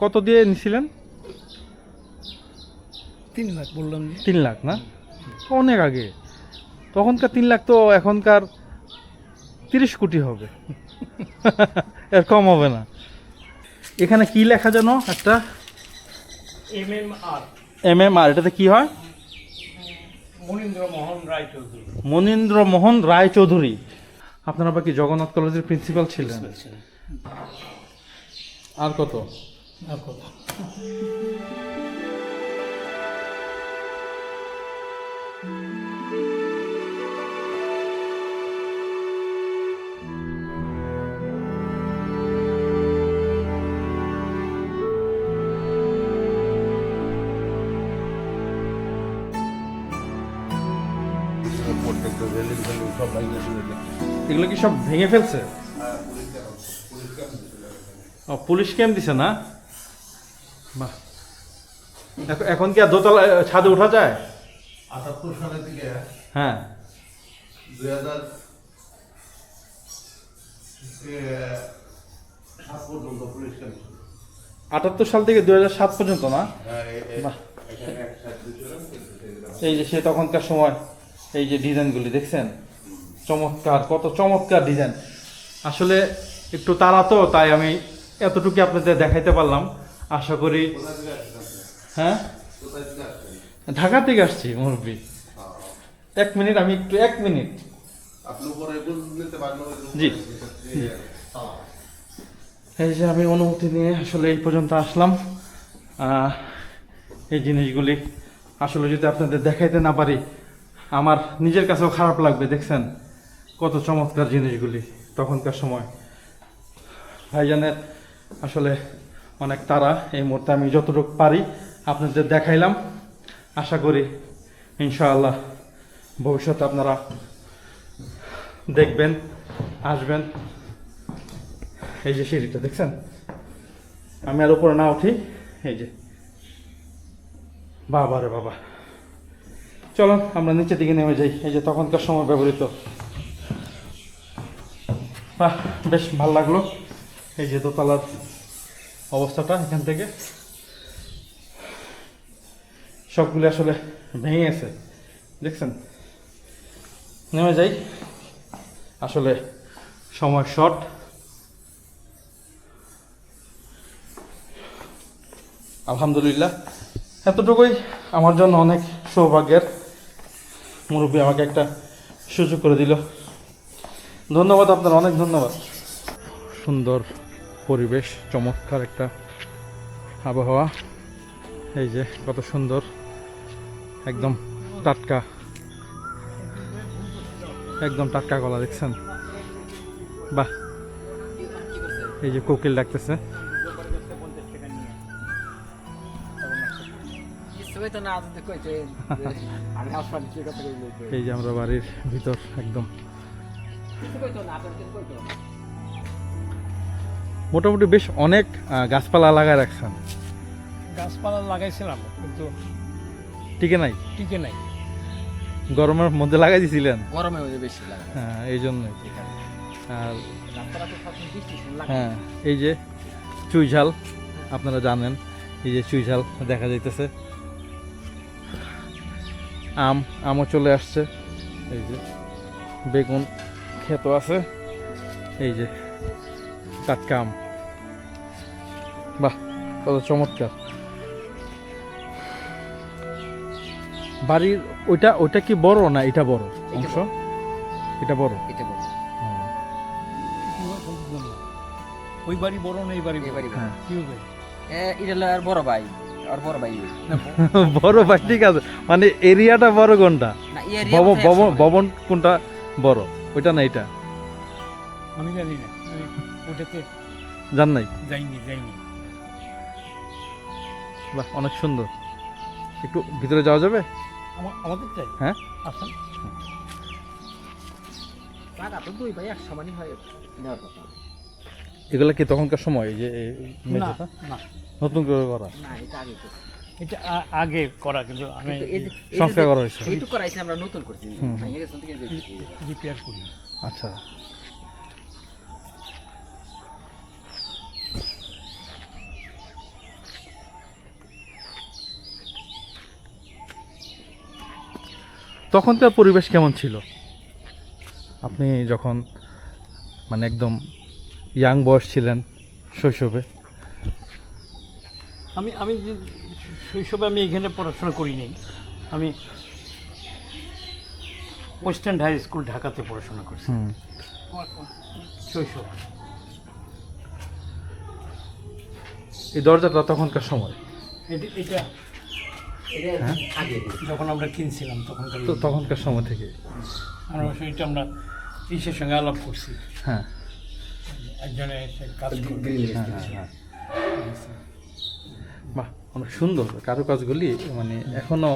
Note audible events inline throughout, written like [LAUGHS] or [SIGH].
কত দিয়ে নিছিলেন? তিন লাখ বললাম। তিন লাখ না? অনেক আগে। তখনকার তিন লাখ তো এখনকার তিরিশ কোটি হবে। [LAUGHS] এর কম হবে না। এখানে কি লেখা যেন একটা? M M R M M R এটাতে কি হয়? মনীন্দ্র মোহন রায় চৌধুরী মনীন্দ্র মোহন রায় চৌধুরী আপনারা কি জগন্নাথ কলেজের প্রিন্সিপাল ছিলেন। আর কত? দিয়েছে এগুলো কি সব ভেঙে ফেলছে? ও পুলিশ ক্যাম্প দিছে না? বাহ। এখন- কি আর দোতলা ছাদে ওঠা যায়? আটাত্তর সালে থেকে হ্যাঁ। দুই হাজার সাত পর্যন্ত পুলিশ আটাত্তর সাল থেকে দুই হাজার সাত পর্যন্ত না? হ্যাঁ, এই যে সে তখনকার সময় এই যে ডিজাইনগুলি দেখছেন? চমৎকার কত চমৎকার ডিজাইন। আসলে একটু তাড়া তো তাই আমি এতটুকু আপনাদের দেখাইতে পারলাম। আশা করি? হ্যাঁ? ঢাকা থেকে আসছি, মুরব্বী। এক মিনিট, আমি একটু, এক মিনিট। জি। এই যে আমি অনুমতি নিয়ে আসলে এই পর্যন্ত আসলাম। এই জিনিসগুলি আসলে যদি আপনাদের দেখাইতে না পারি, আমার নিজের কাছেও খারাপ লাগবে, দেখছেন? কত চমৎকার জিনিসগুলি তখনকার সময়। ভাইজানের আসলে অনেক তারা এই মুহূর্তে আমি যতটুকু পারি আপনাদের দেখাইলাম। আশা করি ইনশাআল্লাহ ভবিষ্যতে আপনারা দেখবেন, আসবেন। এই যে সিঁড়িটা, দেখছেন? আমি আর উপরে না উঠি, এই যে। বাবা রে বাবা। চলো আমরা নিচের দিকে নেমে যাই। এই যে তখনকার সময় ব্যবহৃত। বাহ, বেশ ভালো লাগল। এই যে দোতলার অবস্থাটা এখান থেকে। সবগুলি আসলে ভেঙে গেছে। দেখছেন? নেমে যাই। আসলে সময় শর্ট আলহামদুলিল্লাহ। এতটুকুই আমার জন্য অনেক সৌভাগ্যের। মুরব্বী আমাকে একটা সুযোগ করে দিল। ধন্যবাদ, আপনার অনেক ধন্যবাদ। সুন্দর পরিবেশ, চমৎকার একটা আবহাওয়া। এই যে কত সুন্দর, একদম টাটকা। একদম টাটকা গলা, দেখছেন? বাহ! এই যে কোকিল ডাকতেছে। এই যে আমরা বাড়ির ভিতর, একদম। মোটামুটি বেশ অনেক গাছপালা লাগায় রাখছেন। গাছপালা লাগাইছিলাম কিন্তু টিকে নাই? টিকে নাই। গরমের মধ্যে লাগাই দিছিলেন? গরমে ওই বেশি লাগে হ্যাঁ এই জন্যই। আর হ্যাঁ এই যে চুই ঝাল আপনারা জানেন এই যে চুইঝাল দেখা যাইতেছে। আম আমও চলে আসছে। এই যে বেগুন ক্ষেত আছে। এই যে টাটকা আম বাহ কত চমৎকার। বাড়ির ওইটা ওইটা কি বড় না এটা বড় অংশ? এটা বড়? এটা বল ওই বাড়ি বড় না এই বাড়ি এই বাড়ি? হ্যাঁ। কি হবে? এটা আর বড় ভাই আর বড় ভাই। [LAUGHS] বড় ভাই ঠিক আছে। মানে এরিয়াটা বড় কোনটা? ভবন ভবন কোনটা বড়? ওইটা না এটা? আমি জানি না। ওটাতে জান নাই যাইনি যাইনি বাহ অনেক সুন্দর একটু ভিতরে যাওয়া যাবে আমা- আমাদের চাই হ্যাঁ আসেন হয় এগুলো কি তখনকার সময় যে নতুন করে করা এটা আগে করা কিন্তু আমি সংস্কার করা হয়েছে। করাইছি আমরা নতুন করছি রিপেয়ার করি আচ্ছা তখনকার পরিবেশ কেমন ছিল? আপনি যখন মানে একদম ইয়াং বয়স ছিলেন শৈশবে? আমি আমি যে শৈশবে আমি এখানে পড়াশোনা করিনি। আমি ওয়েস্টার্ন হাই স্কুল ঢাকাতে পড়াশোনা করছি। শৈশব। এই দরজাটা তখনকার সময়? এটা যখন আমরা কিনছিলাম তখনকার তো তখনকার সময় থেকে। আমরা সেইটা আমরা ইসের সঙ্গে আলাপ করছি। হ্যাঁ। একজনে কাজ হ্যাঁ হ্যাঁ হ্যাঁ। বাহ অনেক সুন্দর কারুকাজগুলি মানে এখনও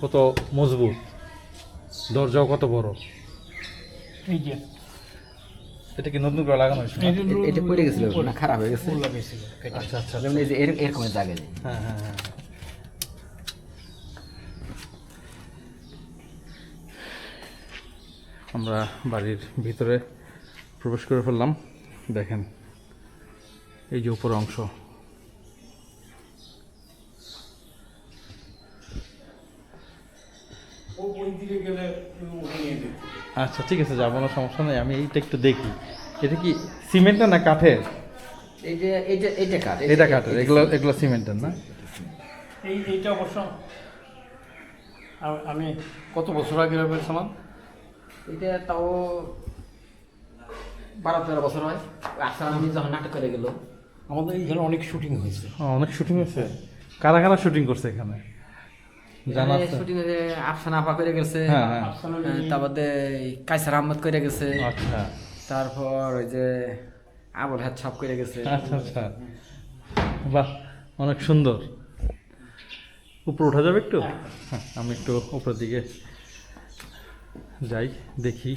কত মজবুত দরজাও কত বড়। এই যে এটা কি নতুন করে লাগানো হয়েছে? এটা পড়ে গেছিল না? খারাপ হয়ে গেছে। আচ্ছা আচ্ছা যেমন এই যে এর- এরকমের জায়গা হ্যাঁ হ্যাঁ হ্যাঁ। আমরা বাড়ির ভিতরে প্রবেশ করে ফেললাম। দেখেন এই যে উপর অংশ। আচ্ছা ঠিক আছে যাব না সমস্যা নেই আমি এইটা একটু দেখি। এটা কি সিমেন্টের না কাঠের? এই যে এইটা এইটা কাঠ এটা কাঠের এগুলো এগুলো সিমেন্টের না? এই এইটা অবশ্য আমি কত বছর আগে ভেবেছিলাম এটা তাও বারো তেরো বছর হয়। আচ্ছা আমি যখন নাটক করে গেল আমাদের এখানে অনেক শুটিং হয়েছে। ও, অনেক শুটিং হয়েছে। কারা কারা শুটিং করছে এখানে? জানা আছে? শুটিং আফসান আপা করে গেছে হ্যাঁ হ্যাঁ। হ্যাঁ, তারপরে কাইসার আহমদ করে গেছে আচ্ছা। তারপর ওই যে আবুল হাত ছাপ করে গেছে। আচ্ছা আচ্ছা। বাহ অনেক সুন্দর। উপরে ওঠা যাবে একটু? হ্যাঁ আমি একটু উপরের দিকে যাই দেখি।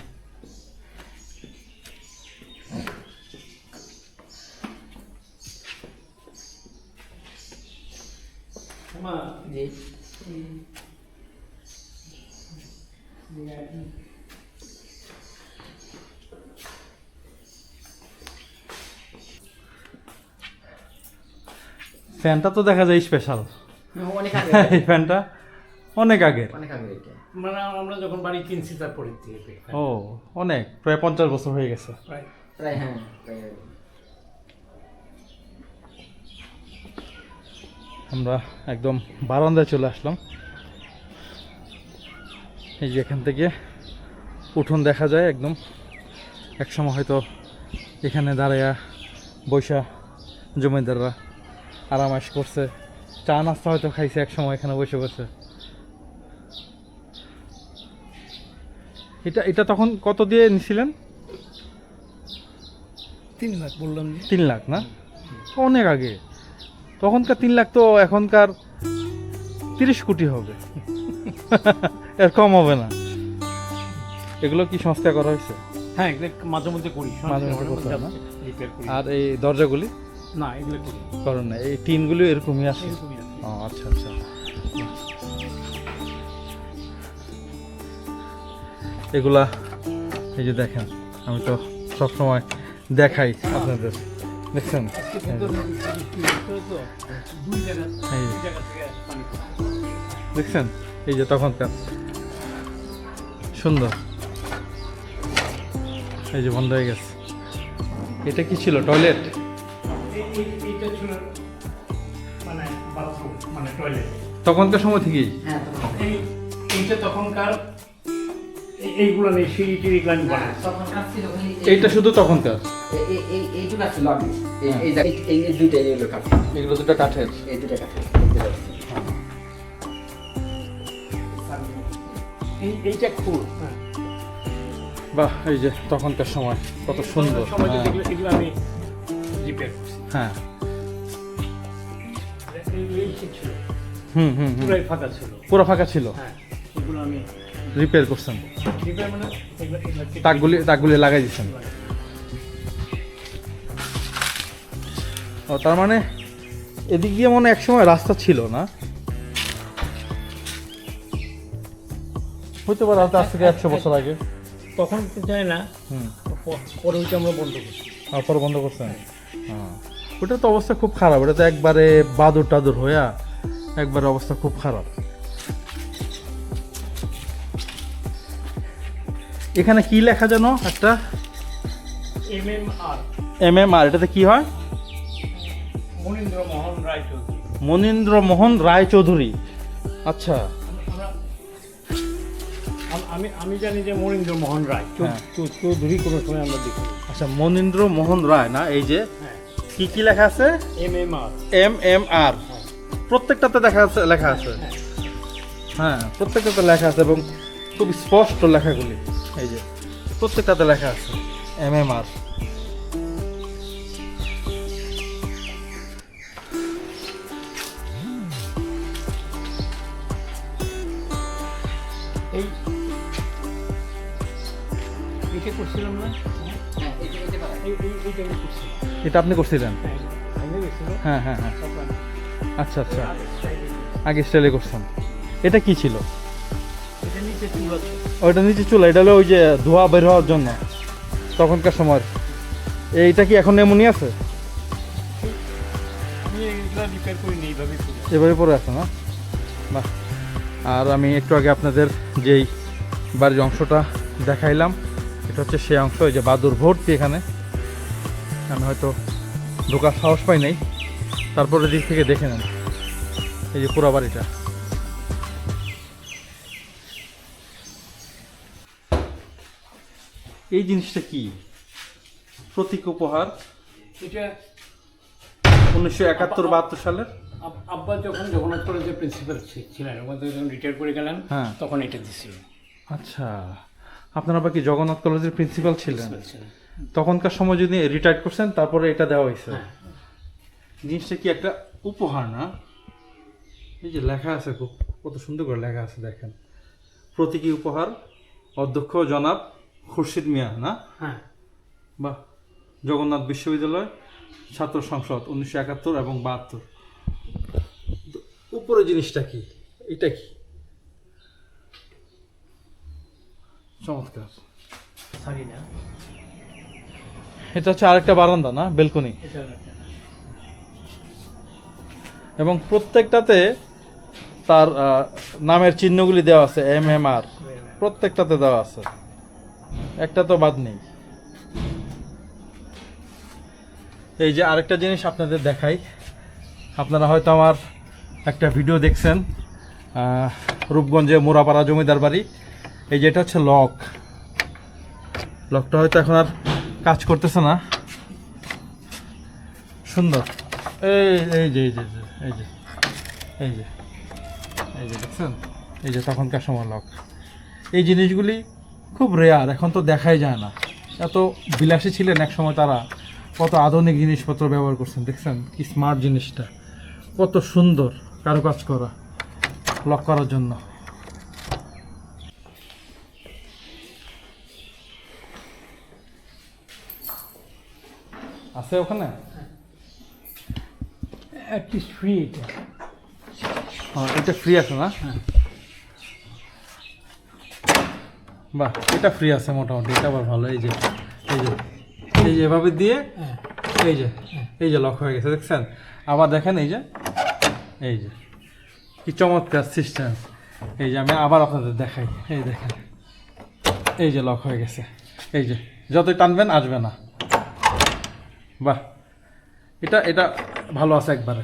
ফ্যানটা তো দেখা যায় স্পেশাল [LAUGHS] এই ফ্যানটা অনেক আগের। অনেক আগে এটা। মানে আমরা যখন বাড়ি কিনছি তারপরে থেকে ও অনেক। প্রায় পঞ্চাশ বছর হয়ে গেছে। প্রায়। প্রায় হ্যাঁ প্রায়। আমরা একদম বারান্দায় চলে আসলাম। এই যে এখান থেকে উঠোন দেখা যায় একদম। একসময় হয়তো এখানে দাঁড়াইয়া বৈশা জমিদাররা আরামাস করছে। চা নাস্তা হয়তো খাইছে এক সময় এখানে বসে বসে। এটা এটা তখন কত দিয়ে নিছিলেন? তিন লাখ বললাম তিন লাখ না? অনেক আগে। তখনকার তিন লাখ তো এখনকার তিরিশ কোটি হবে। এর কম হবে না। এগুলো কি সংস্কার করা হয়েছে? হ্যাঁ এগুলো মাঝে মধ্যে করি। মাঝে মধ্যে করতে না? আর এই দরজাগুলি? না এগুলো করি। করেন না। এই টিনগুলি এরকমই আছে। ও আচ্ছা আচ্ছা। এগুলা, এই যে দেখেন, আমি তো সবসময় দেখাই আপনাদের। দেখছেন। দেখছেন? এই যে তখনকার। সুন্দর। এই যে বন্ধ হয়ে গেছে। এটা কি ছিল, টয়লেট? তখনকার সময় থেকেই হ্যাঁ তখনকার এইগুলো নেই সিঁড়ি টিড়ি গান বানায় এইটা শুধু তখনকার এই আগে এই এগুলো কাঠ। এগুলো দুটো কাঠের? এই দুইটা কাঠ এই দুইটা আসছিল। এই এইটা হ্যাঁ। বাহ এই যে তখনকার সময় কত সুন্দর। সময় হ্যাঁ, আমি হ্যাঁ। হুম হুম পুরাই ফাঁকা ছিল। পুরো ফাঁকা ছিল? হ্যাঁ এগুলো আমি রিপেয়ার করছেন। তাকগুলি তাকগুলি লাগাই দিচ্ছেন। ও তার মানে এদিক দিয়ে মনে হয় একসময় রাস্তা ছিল না? হইতে পারে আজ থেকে একশো বছর আগে। তখন যায় না। পরে ওইটা আমরা বন্ধ করছি। তারপর বন্ধ করছেন। হ্যাঁ। ওটা তো অবস্থা খুব খারাপ। ওটা তো একবারে বাদুর টাদুর হইয়া একবারে অবস্থা খুব খারাপ। এখানে কি লেখা যেন একটা? এম এম আর এটাতে কি হয়? মনীন্দ্র মোহন রায়চৌধুরী। আচ্ছা। আমি আমি জানি যে মনীন্দ্র মোহন রায় হ্যাঁ। চৌধুরী কোনো সময় আমরা দেখি আচ্ছা মনীন্দ্র মোহন রায় না এই যে? হ্যাঁ। কি কি লেখা আছে? M M R M M R প্রত্যেকটাতে দেখা আছে লেখা আছে। হ্যাঁ প্রত্যেকটাতে লেখা আছে এবং খুব স্পষ্ট লেখাগুলি। এই যে প্রত্যেকটাতে লেখা আছে এম এম আর এই এটা করছিলাম। না এটা আপনি করছিলেন? হ্যাঁ হ্যাঁ হ্যাঁ হ্যাঁ। আচ্ছা আচ্ছা। আগে স্টাইলে করছেন। এটা কি ছিল? ওইটা নিচে চুলা, এটা হলো ওই যে ধোয়া বের হওয়ার জন্য তখনকার সময়। এইটা কি এখন এমনই আছে? এভাবে পরে আছে না? বাহ। আর আমি একটু আগে আপনাদের যেই বাড়ির অংশটা দেখাইলাম, এটা হচ্ছে সেই অংশ ওই যে বাদুর ভর্তি এখানে। আমি হয়তো ঢোকার সাহস পাই নাই তারপরে দিক থেকে দেখে নেন, এই যে পুরো বাড়িটা। এই জিনিসটা কি? প্রতীক উপহার? এটা উনিশশো একাত্তর বাহাত্তর সালের? আব্বা যখন জগন্নাথ কলেজের প্রিন্সিপাল ছিলেন ওখান যখন রিটায়ার করে গেলেন হ্যাঁ। তখন এটা দিছিল। আচ্ছা। আপনার আপনারা বাকি জগন্নাথ কলেজের প্রিন্সিপাল ছিলেন? তখনকার সময় যদি রিটায়ার করছেন তারপরে এটা দেওয়া হয়েছে। হ্যাঁ। জিনিসটা কি একটা উপহার না? এই যে লেখা আছে খুব কত সুন্দর করে লেখা আছে দেখেন। প্রতীকী উপহার অধ্যক্ষ জনাব খুরশিদ মিয়া না? হ্যাঁ। বা জগন্নাথ বিশ্ববিদ্যালয় ছাত্র সংসদ উনিশশো একাত্তর এবং বাহাত্তর। উপরে জিনিসটা কি? এটা কি? চমৎকার। সরি না। এটা হচ্ছে আরেকটা বারান্দা না? বেলকনি। এবং প্রত্যেকটাতে তার নামের চিহ্নগুলি দেওয়া আছে এম এম আর। প্রত্যেকটাতে দেওয়া আছে। একটা তো বাদ নেই। এই যে আরেকটা জিনিস আপনাদের দেখাই। আপনারা হয়তো আমার একটা ভিডিও দেখছেন রূপগঞ্জে মোরাপাড়া জমিদার বাড়ি। এই যে এটা হচ্ছে লক। লকটা হয়তো এখন আর কাজ করতেছে না। সুন্দর। এই এই যে এই যে এই যে এই যে এই যে দেখছেন? এই যে তখনকার সময় লক। এই জিনিসগুলি খুব রেয়ার এখন তো দেখাই যায় না। এত বিলাসী ছিলেন এক সময় তারা। কত আধুনিক জিনিসপত্র ব্যবহার করছেন দেখছেন কি স্মার্ট জিনিসটা। কত সুন্দর কারুকাজ করা লক করার জন্য। আছে ওখানে? একটি ফ্রি এটা হ্যাঁ এটা ফ্রি আছে না? বাহ এটা ফ্রি আছে মোটামুটি এটা আবার ভালো এই যে এই যে এই যে এভাবে দিয়ে হ্যাঁ। এই যে এই যে লক হয়ে গেছে দেখছেন? আবার দেখেন এই যে এই যে কি চমৎকার সিস্টেম এই যে আমি আবার আপনাদের দেখাই এই দেখেন এই যে লক হয়ে গেছে এই যে যতই টানবেন আসবে না। বাহ এটা এটা ভালো আছে একবারে।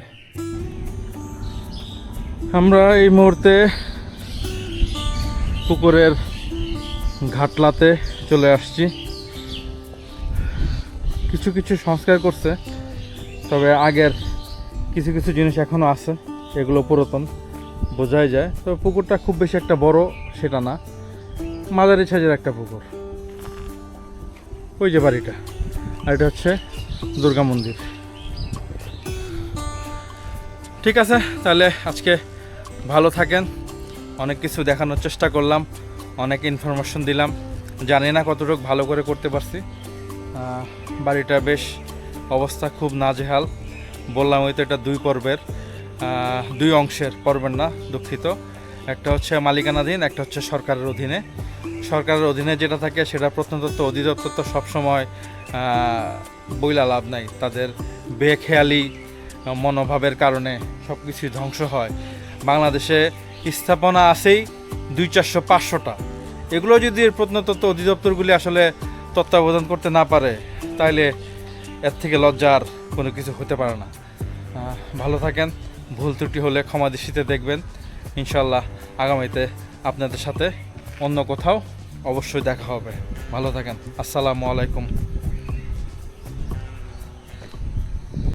আমরা এই মুহূর্তে পুকুরের ঘাটলাতে চলে আসছি। কিছু কিছু সংস্কার করছে, তবে আগের কিছু কিছু জিনিস এখনও আছে, এগুলো পুরাতন, বোঝাই যায়। তবে পুকুরটা খুব বেশি একটা বড় সেটা না, মাদারি সাইজের একটা পুকুর। ওই যে বাড়িটা, আর এটা হচ্ছে দুর্গা মন্দির। ঠিক আছে, তাহলে আজকে ভালো থাকেন, অনেক কিছু দেখানোর চেষ্টা করলাম। অনেক ইনফরমেশন দিলাম। জানি না কতটুকু ভালো করে করতে পারছি। বাড়িটা বেশ অবস্থা খুব নাজেহাল। বললাম হয়তো এটা দুই পর্বের দুই অংশের পর্বের না, দুঃখিত। একটা হচ্ছে মালিকানাধীন, একটা হচ্ছে সরকারের অধীনে। সরকারের অধীনে যেটা থাকে সেটা প্রত্নতত্ত্ব, অধিদপ্তর তো সবসময় বইলা লাভ নাই। তাদের বেখেয়ালি, মনোভাবের কারণে সব কিছুই ধ্বংস হয়। বাংলাদেশে স্থাপনা আছেই দুই চারশো পাঁচশোটা। এগুলো যদি প্রত্নতত্ত্ব অধিদপ্তরগুলি আসলে তত্ত্বাবধান করতে না পারে তাহলে এর থেকে লজ্জার কোনো কিছু হতে পারে না। ভালো থাকেন, ভুল ত্রুটি হলে ক্ষমা দৃষ্টিতে দেখবেন। ইনশাল্লাহ আগামীতে আপনাদের সাথে অন্য কোথাও অবশ্যই দেখা হবে। ভালো থাকেন, আসসালামু আলাইকুম।